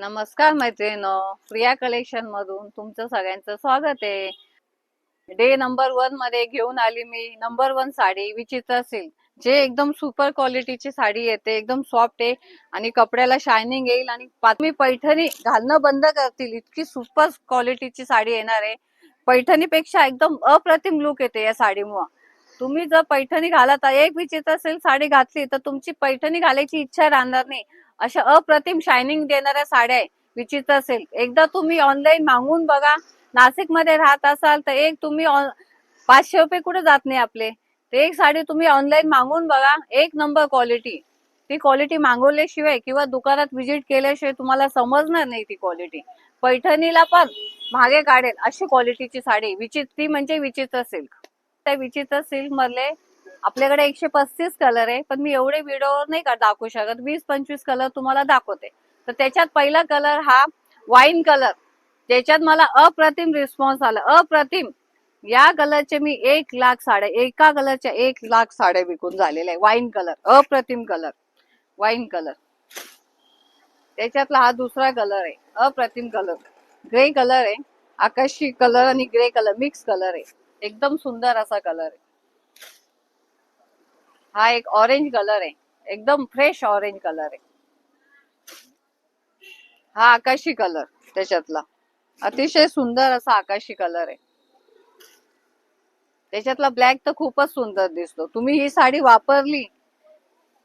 नमस्कार मैत्रिणीनो प्रिया कलेक्शन मधून तुमचं सगळ्यांचं स्वागत आहे. डे नंबर वनमध्ये घेऊन आली मी नंबर वन साडी विचित्र सिल्क जे एकदम सुपर क्वालिटीची साडी येते एकदम सॉफ्ट आहे आणि कपड्याला शायनिंग येईल आणि मी पैठणी घालणं बंद करतील. इतकी सुपर क्वालिटीची साडी येणार आहे. पैठणीपेक्षा एकदम अप्रतिम लुक येते या साडीमुळे. तुम्ही जर पैठणी घालत एक विचित्र सिल्क साडी घातली तर तुमची पैठणी घालायची इच्छा राहणार नाही. अशा अप्रतिम शायनिंग देणाऱ्या साड्या आहे विचित्र असेल. एकदा तुम्ही ऑनलाईन मागवून बघा नाशिकमध्ये राहत असाल तर एक तुम्ही पाचशे रुपये कुठे जात नाही आपले. तर एक साडी तुम्ही ऑनलाईन मागवून बघा एक नंबर क्वालिटी ती क्वालिटी मागवल्याशिवाय किंवा दुकानात व्हिजिट केल्याशिवाय तुम्हाला समजणार नाही ती क्वालिटी पैठणीला पण मागे काढेल अशी क्वालिटीची साडी. विचित्र ती म्हणजे विचित्र सिल्क त्या विचित्र सिल्क मधले आपल्याकडे एकशे पस्तीस कलर आहे पण मी एवढे व्हिडिओ नाही का दाखवू शकत. वीस पंचवीस कलर तुम्हाला दाखवते. तर त्याच्यात पहिला कलर हा वाईन कलर त्याच्यात मला अप्रतिम रिस्पॉन्स आला. अप्रतिम. या कलरचे मी एक लाख साड्या एका कलरच्या एक लाख साड्या विकून झालेल्या आहे वाईन कलर अप्रतिम कलर वाईन कलर त्याच्यातला हा दुसरा कलर आहे. अप्रतिम कलर ग्रे कलर आहे. आकाशी कलर आणि ग्रे कलर मिक्स कलर आहे. एकदम सुंदर असा कलर आहे. हा एक ऑरेंज कलर आहे. एकदम फ्रेश ऑरेंज कलर आहे. हा आकाशी कलर त्याच्यातला. अतिशय सुंदर असा आकाशी कलर आहे. त्याच्यातला ब्लॅक तर खूपच सुंदर दिसतो. तुम्ही ही साडी वापरली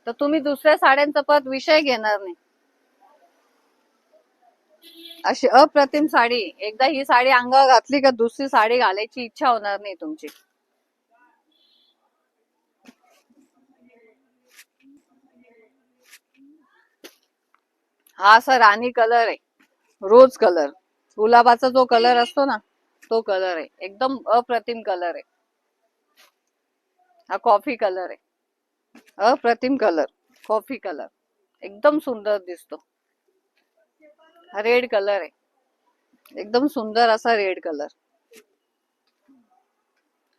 तर तुम्ही दुसऱ्या साड्यांचा परत विषय घेणार नाही. अशी अप्रतिम साडी. एकदा ही साडी अंगावर घातली का दुसरी साडी घालायची इच्छा होणार नाही तुमची. हा असा राणी कलर आहे. रोज कलर गुलाबाचा जो कलर असतो ना तो कलर आहे. एकदम अप्रतिम कलर आहे. हा कॉफी कलर आहे. अप्रतिम कलर कॉफी कलर एकदम सुंदर दिसतो. हा रेड कलर आहे. एकदम सुंदर असा रेड कलर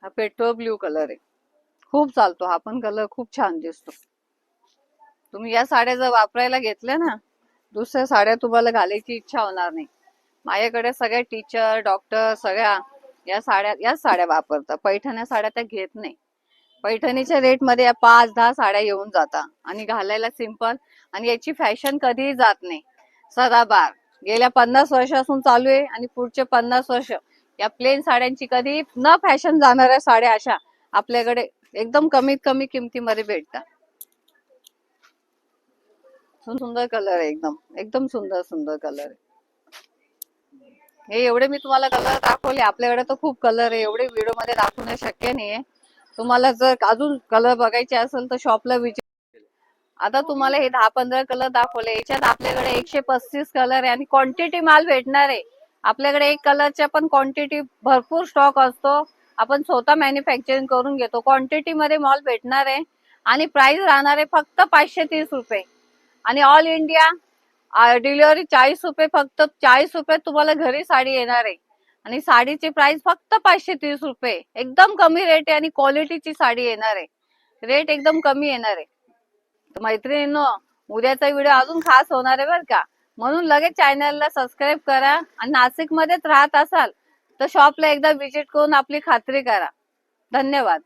हा पेट्रोल ब्ल्यू कलर आहे. खूप चालतो. हा पण कलर खूप छान दिसतो. तुम्ही या साड्या जर वापरायला घेतल्या ना दुसऱ्या साड्या तुम्हाला घालायची इच्छा होणार नाही. माझ्याकडे सगळ्या टीचर डॉक्टर सगळ्या या साड्या याच साड्या वापरतात. पैठण्या साड्या त्या घेत नाही. पैठणीच्या रेटमध्ये या पाच दहा साड्या येऊन जातात. आणि घालायला सिंपल आणि याची फॅशन कधीही जात नाही. सदाबार. गेल्या पन्नास वर्षापासून चालू आहे आणि पुढचे पन्नास वर्ष या प्लेन साड्यांची कधी न फॅशन जाणाऱ्या साड्या अशा आपल्याकडे एकदम कमीत कमी किमतीमध्ये भेटतात. सुंदर कलर आहे एकदम. एकदम सुंदर सुंदर कलर आहे. हे एवढे मी तुम्हाला कलर दाखवले. आपल्याकडे तर खूप कलर आहे. एवढे व्हिडिओमध्ये दाखवणं शक्य नाहीये. तुम्हाला जर अजून कलर बघायचे असेल तर शॉपला विचार आता तुम्हाला हे दहा पंधरा कलर दाखवले. याच्यात आपल्याकडे एकशे पस्तीस कलर आहे आणि क्वांटिटी माल भेटणार आहे. आपल्याकडे एक कलरच्या पण क्वांटिटी भरपूर स्टॉक असतो. आपण स्वतः मॅन्युफॅक्चरिंग करून घेतो. क्वांटिटी मध्ये माल भेटणार आहे. आणि प्राइस राहणार आहे फक्त पाचशे तीस रुपये. आणि ऑल इंडिया डिलिव्हरी चाळीस रुपये फक्त चाळीस रुपये तुम्हाला घरी साडी येणार आहे. आणि साडीची प्राइस फक्त पाचशे तीस रुपये. एकदम कमी रेट आहे आणि क्वालिटीची साडी येणार आहे. रेट एकदम कमी येणार आहे. मैत्रिणींनो उद्याचा व्हिडिओ अजून खास होणार आहे बरं का. म्हणून लगेच चॅनलला सबस्क्राईब करा आणि नाशिकमध्येच राहत असाल तर शॉपला एकदा व्हिजिट करून आपली खात्री करा. धन्यवाद.